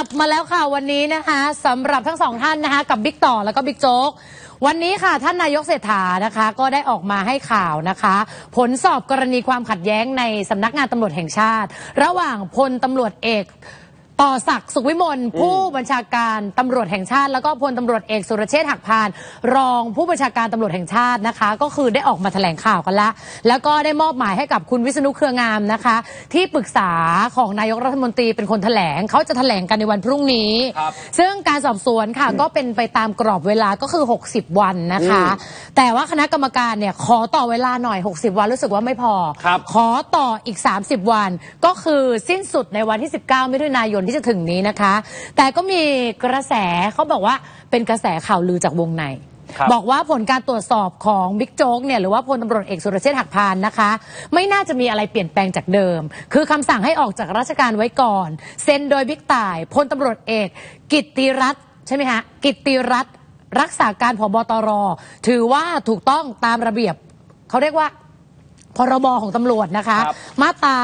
ลับมาแล้วค่ะวันนี้นะคะสำหรับทั้งสองท่านนะคะ กับบิ๊กต่อแล้วก็บิ๊กโจ๊กวันนี้ค่ะท่านนายกเศรษฐานะคะ ก็ได้ออกมาให้ข่าวนะคะ ผลสอบกรณีความขัดแย้งในสำนักงานตำรวจแห่งชาติ ระหว่างพลตำรวจเอก ต่อศักดิ์สุขวิมลผู้บัญชาการตำรวจแห่งชาติ แล้วก็พลตำรวจเอกสุรเชษฐ์หักพาน รองผู้บัญชาการตำรวจแห่งชาตินะคะ ก็คือได้ออกมาแถลงข่าวกันละ แล้วก็ได้มอบหมายให้กับคุณวิษณุเครืองามนะคะ ที่ปรึกษาของนายกรัฐมนตรีเป็นคนแถลงเขาจะแถลงกันในวันพรุ่งนี้ครับซึ่งการสอบสวนค่ะก็เป็นไปตามกรอบเวลาก็คือ 60 วันนะคะ แต่ว่าคณะกรรมการเนี่ยขอต่อเวลาหน่อย 60 วันรู้สึกว่าไม่พอครับขอต่ออีก 30 วัน ก็คือสิ้นสุดในวันที่ 19 มิถุนายนที่จะถึงนี้นะคะ แต่ก็มีกระแสเขาบอกว่าเป็นกระแสข่าวลือจากวงในครับบอกว่าผลการตรวจสอบของบิ๊กโจ๊กเนี่ยหรือว่าพลตำรวจเอกสุรเชษฐ์หักพานนะคะ ไม่น่าจะมีอะไรเปลี่ยนแปลงจากเดิม คือคำสั่งให้ออกจากราชการไว้ก่อน เซ็นโดยบิ๊กต่ายพลตำรวจเอก กิตติรัตน์ใช่ไหมฮะกิตติรัตน์รักษาการผบตร ถือว่าถูกต้องตามระเบียบเขาเรียกว่า พรบของตำรวจนะคะ ครับ มาตรา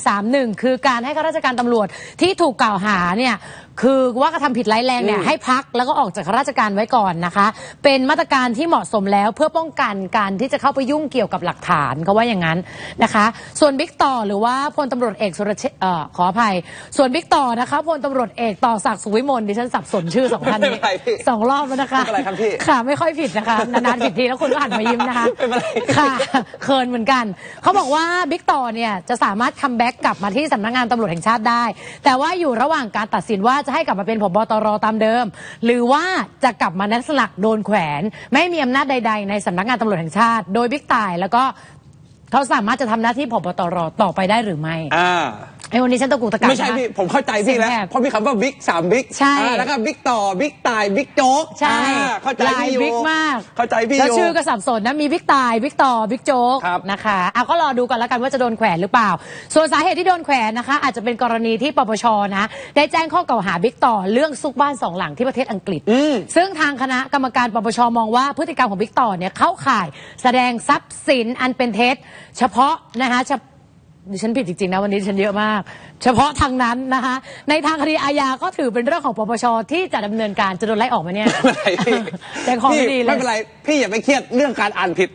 131 คือการให้ข้าราชการตำรวจที่ถูกกล่าวหาเนี่ยคือว่ากระทำผิดร้ายแรงเนี่ยให้พักแล้วก็ออกจากข้าราชการไว้ก่อนนะคะ เป็นมาตรการที่เหมาะสมแล้วเพื่อป้องกันการที่จะเข้าไปยุ่งเกี่ยวกับหลักฐานเขาว่าอย่างนั้นนะคะ ส่วนบิ๊กต่อหรือว่าพลตำรวจเอกสุรเชษฐ์เอ่อขออภัย ส่วนบิ๊กต่อนะคะพลตำรวจเอกต่อศักดิ์สุขวิมลดิฉันสับสนชื่อสองท่านไม่นี้เป็นไรพี่สองรอบแล้วนะคะไม่เป็นไรครับพี่ ค่ะไม่ค่อยผิดนะคะนานๆผิดทีแล้วคุณก็หันมายิ้มนะคะ ไม่เป็นไร ค่ะเคินเหมือนกันเขาบอกว่าบิ๊กต่อเนี่ยจะสามารถคัมแบ็กกลับมาที่สำนักงานตำรวจแห่งชาติได้ แต่ว่าอยู่ระหว่างการตัดสินว่าจะให้กลับมาเป็นผบตรตามเดิม หรือว่าจะกลับมาในลักษณะโดนแขวน ไม่มีอำนาจใด ๆ ในสำนักงานตำรวจแห่งชาติ โดยบิ๊กต่ายแล้วก็ เขาสามารถจะทำหน้าที่ผบตรต่อไปได้หรือไม่อ่า ไอ้วันนี้ฉันตะกุกตะกักไม่ใช่นะ พี่ ผมเข้าใจพี่แล้ว เสียงแหบเพราะมีคำว่าบิ๊กสามบิ๊กใช่อ่าแล้วก็บิ๊กต่อบิ๊กตายบิ๊กโจ๊กใช่อ่าเข้าใจหลายพี่อยู่บิ๊กมาก เข้าใจพี่อแล้วยู่ ชื่อก็สับสนนะมีบิ๊กตายบิ๊กต่อบิ๊กโจ๊กครับ นะคะเอาก็รอดูกันแล้วกันว่าจะโดนแขวนหรือเปล่า ส่วนสาเหตุที่โดนแขวนนะคะ อาจจะเป็นกรณีที่ปปชนะได้แจ้งข้อกล่าวหาบิ๊กต่อเรื่องซุกบ้านสองหลังที่ประเทศอังกฤษ อืม ซึ่งทางคณะกรรมการปปชมองว่าพฤติกรรมของบิ๊กต่อเนี่ยเข้าข่าย แสดงทรัพย์สินอันเป็นเท็จเฉพาะนะคะเฉพดิฉันผิดจริงๆนะวันนี้ดิฉันเยอะมาก เฉพาะทางนั้นนะคะในทางคดีอาญาก็ถือเป็นเรื่องของปปชที่จะดำเนินการจะโดนไล่ออกไหมเนี่ย ไม่เป็นไรพี่ใจคอไม่ดีพี่เลย ไม่เป็นไร พี่อย่าไปเครียดเรื่องการอ่านผิด